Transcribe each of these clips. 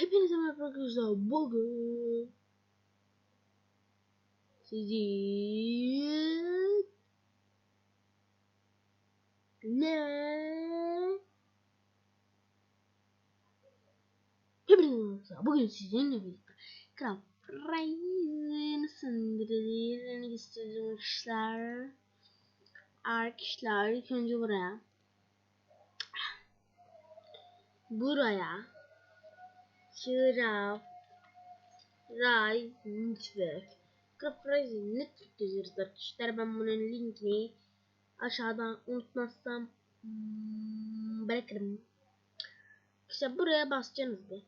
Hepinize merhaba arkadaşlar. Bugün sizi ne? Hepinize merhaba. Bugün sizinle birlikte Craft Rise'ın sındırılarını göstermişler. Arkadaşlar ilk önce buraya buraya Şıraf Rise Network Rise Network yazıyoruz arkadaşlar. Ben bunun linkini aşağıdan unutmazsam hmm, bırakırım. İşte buraya basacaksınız bir.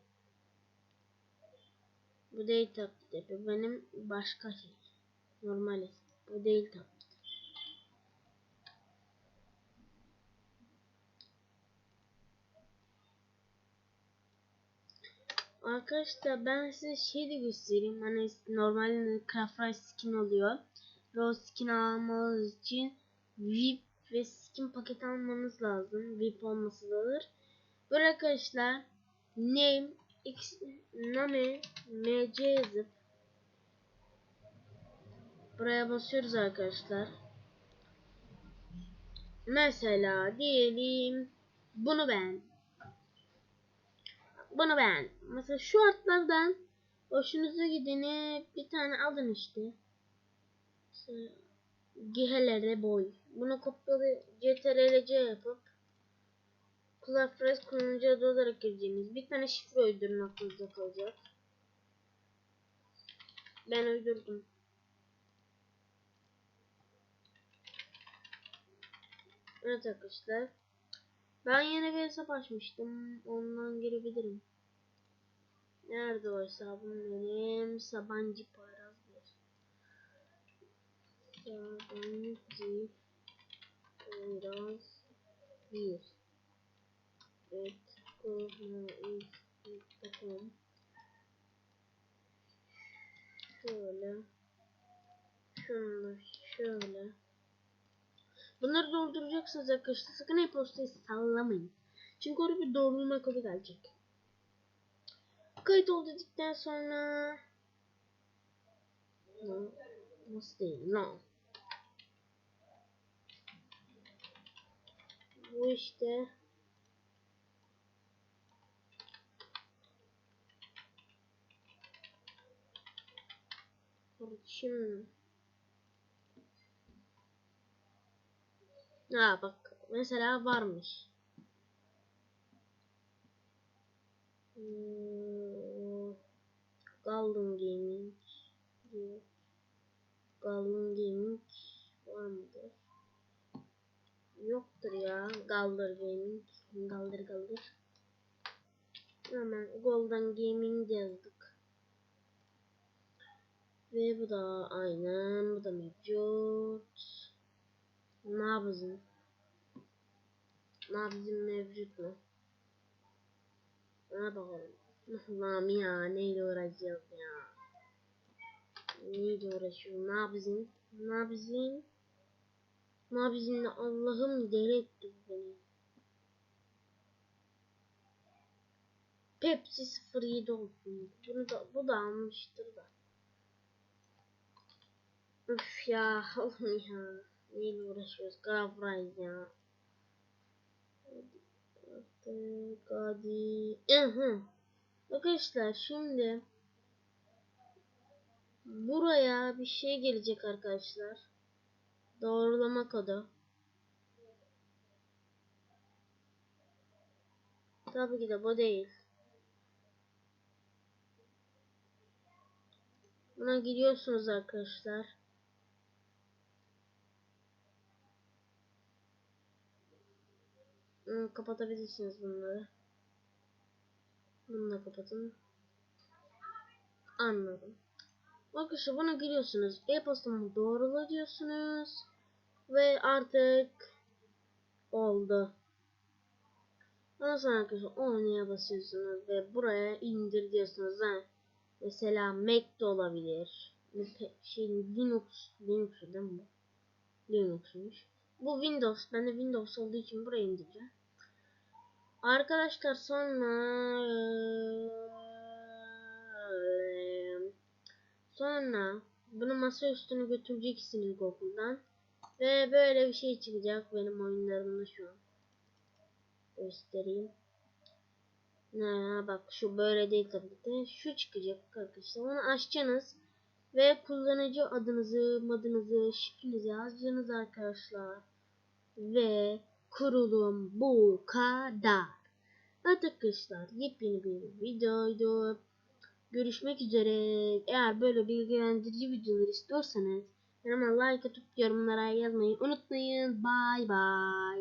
Bu değil tabii. Bu benim başka şey. Normal Bu değil tabii. Arkadaşlar ben size şey de göstereyim. Hani normalde Craft skin oluyor. O skin almanız için VIP ve skin paket almanız lazım. VIP olması da olur. Böyle arkadaşlar name x name mc yazıp buraya basıyoruz arkadaşlar. Mesela diyelim bunu ben bunu ben. Mesela şu artlardan hoşunuza gideni bir tane alın işte. Mesela Gihelere boy. Bunu kopyalı CTRL-C yapıp Cloudfresh kullanıcı adı olarak gireceğiniz bir tane şifre uydurun aklınızda kalacak. Ben uydurdum. Evet arkadaşlar. Ben yeni bir hesap açmıştım. Ondan girebilirim. Nerede o hesabım benim? Sabancı Poyraz 1. Sabancı Poyraz 1. Evet. Kohnaiz.com Şöyle. Şunu şöyle. Bunları dolduracaksınız arkadaşlar. Sakın e-postayı sallamayın. Çünkü oraya bir doğrulma kodu gelecek. Kayıt ol sonra no. Nasıl değil? No. Bu işte Kardeşim Ha bak mesela varmış. Hmm, Golden Gaming diyor. Gaming var mıdır? Yoktur ya. Galder Gaming. Galder Galder. Hemen Golden Gaming yazdık. Ve bu da aynen. Bu da mevcut. Nabzın. Nabzın mevcut mu? Ona bakalım. Allah'ım ya neyle uğraşacağız ya. Neyle uğraşıyor? Nabzın. Nabzın. Nabzın Allah'ım deli etti beni. Pepsi 07 olsun. Bunu da, bu da almıştır da. Üf ya oğlum ya. Neyle uğraşıyoruz? Gravrise ya. Artık hadi. Aha. Arkadaşlar şimdi buraya bir şey gelecek arkadaşlar. Doğrulama kodu. Tabii ki de bu değil. Buna giriyorsunuz arkadaşlar. Hmm, kapatabilirsiniz bunları. Bunu da kapatın. Anladım. Arkadaşlar buna giriyorsunuz. E-postamı doğrula diyorsunuz. Ve artık oldu. Ondan sonra arkadaşlar on'a basıyorsunuz ve buraya indir diyorsunuz. Ha. Mesela Mac de olabilir. Şey, Linux, Linux değil mi bu? Linux'muş. Bu Windows. Ben de Windows olduğu için buraya indireceğim. Arkadaşlar sonra sonra bunu masa üstüne götüreceksiniz Google'dan. Ve böyle bir şey çıkacak benim oyunlarımda şu an. Göstereyim. Ha, bak şu böyle değil tabii de. Şu çıkacak arkadaşlar. Onu açacaksınız. Ve kullanıcı adınızı, adınızı, şifrenizi yazacaksınız arkadaşlar. Ve kurulum bu kadar. Arkadaşlar yepyeni bir videoydu. Görüşmek üzere. Eğer böyle bilgilendirici videolar istiyorsanız hemen like atıp yorumlara yazmayı unutmayın. Bye bye.